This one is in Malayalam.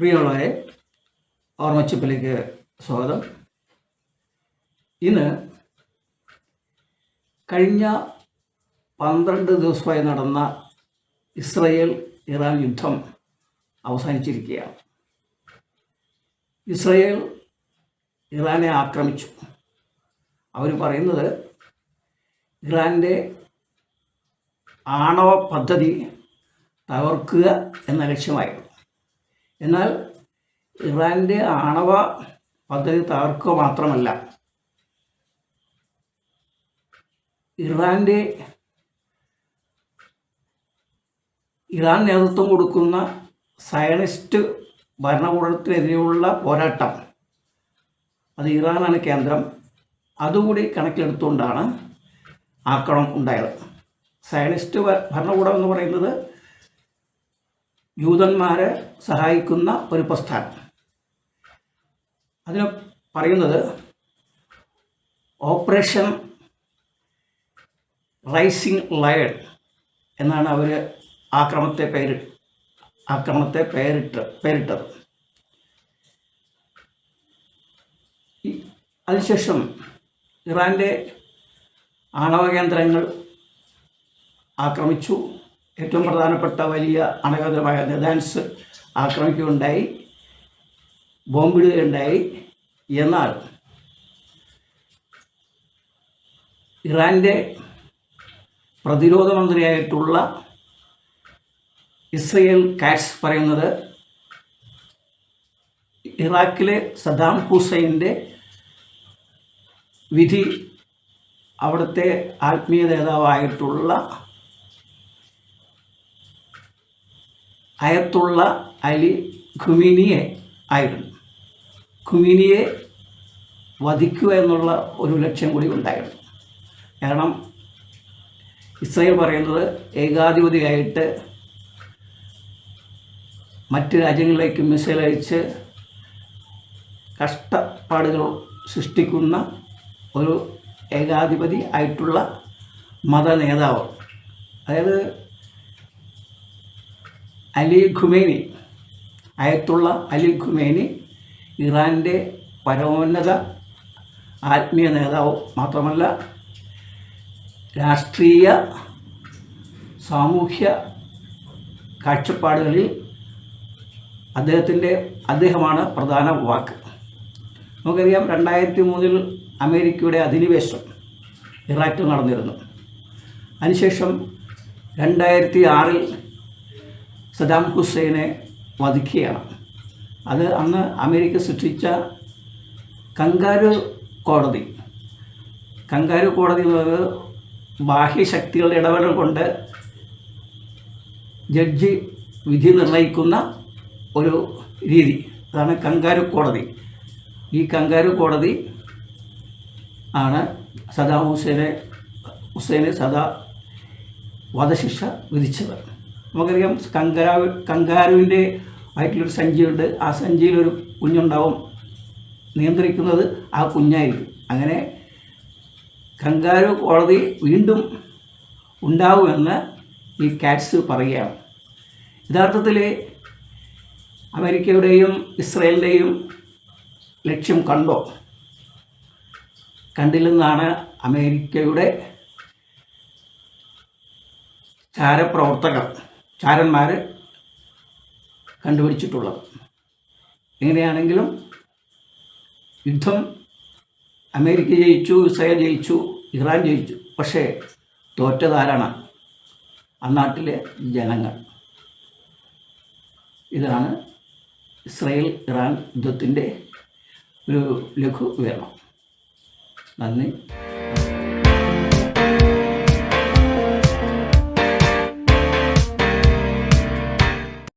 പ്രിയമുള്ളവരെ ഓർമ്മച്ചിപ്പിലേക്ക് സ്വാഗതം. ഇന്ന് കഴിഞ്ഞ പന്ത്രണ്ട് ദിവസമായി നടന്ന ഇസ്രയേൽ ഇറാൻ യുദ്ധം അവസാനിച്ചിരിക്കുകയാണ്. ഇസ്രയേൽ ഇറാനെ ആക്രമിച്ചു. അവർ പറയുന്നത് ഇറാന്റെ ആണവ പദ്ധതി തകർക്കുക എന്ന ലക്ഷ്യമായിരുന്നു. എന്നാൽ ഇറാന്റെ ആണവ പദ്ധതി തകർക്കുക മാത്രമല്ല ഇറാന്റെ ഇറാൻ നേതൃത്വം കൊടുക്കുന്ന സയണിസ്റ്റ് ഭരണകൂടത്തിനെതിരെയുള്ള പോരാട്ടം അത് ഇറാനാണ് കേന്ദ്രം. അതുകൂടി കണക്കിലെടുത്തുകൊണ്ടാണ് ആക്രമണം ഉണ്ടായത്. സയണിസ്റ്റ് ഭരണകൂടം എന്ന് പറയുന്നത് യൂതന്മാരെ സഹായിക്കുന്ന ഒരു പ്രസ്ഥാനം. അതിന് പറയുന്നത് ഓപ്പറേഷൻ റൈസിംഗ് ലയൺ എന്നാണ് അവർ ആക്രമത്തെ പേര് ആക്രമണത്തെ പേരിട്ട് പേരിട്ടത്. അതിനുശേഷം ഇറാന്റെ ആണവ കേന്ദ്രങ്ങൾ ആക്രമിച്ചു. ഏറ്റവും പ്രധാനപ്പെട്ട വലിയ അണകേന്ദ്രമായ നെതാൻസ് ആക്രമിക്കുകയുണ്ടായി ബോംബിടുകയുണ്ടായി. എന്നാൽ ഇറാന്റെ പ്രതിരോധ മന്ത്രിയായിട്ടുള്ള ഇസ്രയേൽ കാറ്റ്സ് പറയുന്നത് ഇറാഖിലെ സദാം ഹുസൈന്റെ വിധി അവിടുത്തെ ആത്മീയ നേതാവായിട്ടുള്ള അയത്തുള്ള അലി ഖുമിനിയെ ആയിരുന്നു. ഖുമിനിയെ വധിക്കുക എന്നുള്ള ഒരു ലക്ഷ്യം കൂടി ഉണ്ടായിരുന്നു. കാരണം ഇസ്രയേൽ പറയുന്നത് ഏകാധിപതിയായിട്ട് മറ്റ് രാജ്യങ്ങളിലേക്ക് മിസൈൽ അയച്ച് കഷ്ടപ്പാടുകൾ സൃഷ്ടിക്കുന്ന ഒരു ഏകാധിപതി ആയിട്ടുള്ള മത നേതാവ്. അതായത് അലി ഖുമേനി അയത്തുള്ള അലി ഖുമേനി ഇറാന്റെ പരമോന്നത ആത്മീയ നേതാവ് മാത്രമല്ല രാഷ്ട്രീയ സാമൂഹ്യ കാഴ്ചപ്പാടുകളിൽ അദ്ദേഹത്തിന്റെ അദ്ദേഹമാണ് പ്രധാന വാക്ക്. നമുക്കറിയാം രണ്ടായിരത്തി മൂന്നിൽ അമേരിക്കയുടെ അധിനിവേശം ഇറാഖിൽ നടന്നിരുന്നു. അതിനുശേഷം രണ്ടായിരത്തി ആറിൽ സദാം ഹുസൈനെ വധിക്കുകയാണ്. അത് അന്ന് അമേരിക്ക സൃഷ്ടിച്ച കങ്കാരു കോടതി. കങ്കാരു കോടതി എന്നത് ബാഹ്യശക്തികളുടെ ഇടപെടൽ കൊണ്ട് ജഡ്ജി വിധി നിർണയിക്കുന്ന ഒരു രീതി. അതാണ് കങ്കാരു കോടതി. ഈ കങ്കാരു കോടതി ആണ് സദാം ഹുസൈനെ ഹുസൈനെ സദാ വധശിക്ഷ വിധിച്ചത്. നമുക്കറിയാം കങ്കരാവ് കങ്കാരുവിന്റെ ആയിട്ടുള്ളൊരു സഞ്ചിയുണ്ട്. ആ സഞ്ചിയിലൊരു കുഞ്ഞുണ്ടാവും. നിയന്ത്രിക്കുന്നത് ആ കുഞ്ഞായിരിക്കും. അങ്ങനെ കങ്കാരു കോടതി വീണ്ടും ഉണ്ടാവുമെന്ന് ഈ കാറ്റ്സ് പറയുകയാണ്. യഥാർത്ഥത്തിൽ അമേരിക്കയുടെയും ഇസ്രയേലിന്റെയും ലക്ഷ്യം കണ്ടോ? കണ്ടില്ലെന്നാണ് അമേരിക്കയുടെ ചാരപ്രവർത്തകർ. ചാരന്മാർ കണ്ടുപിടിച്ചിട്ടുള്ളത്. എങ്ങനെയാണെങ്കിലും യുദ്ധം അമേരിക്ക ജയിച്ചു ഇസ്രായേൽ ജയിച്ചു ഇറാൻ ജയിച്ചു. പക്ഷേ തോറ്റതാരാണ്? ആ നാട്ടിലെ ജനങ്ങൾ. ഇതാണ് ഇസ്രായേൽ ഇറാൻ യുദ്ധത്തിന്റെ ഒരു ലഘു വിവരണം. നന്ദി.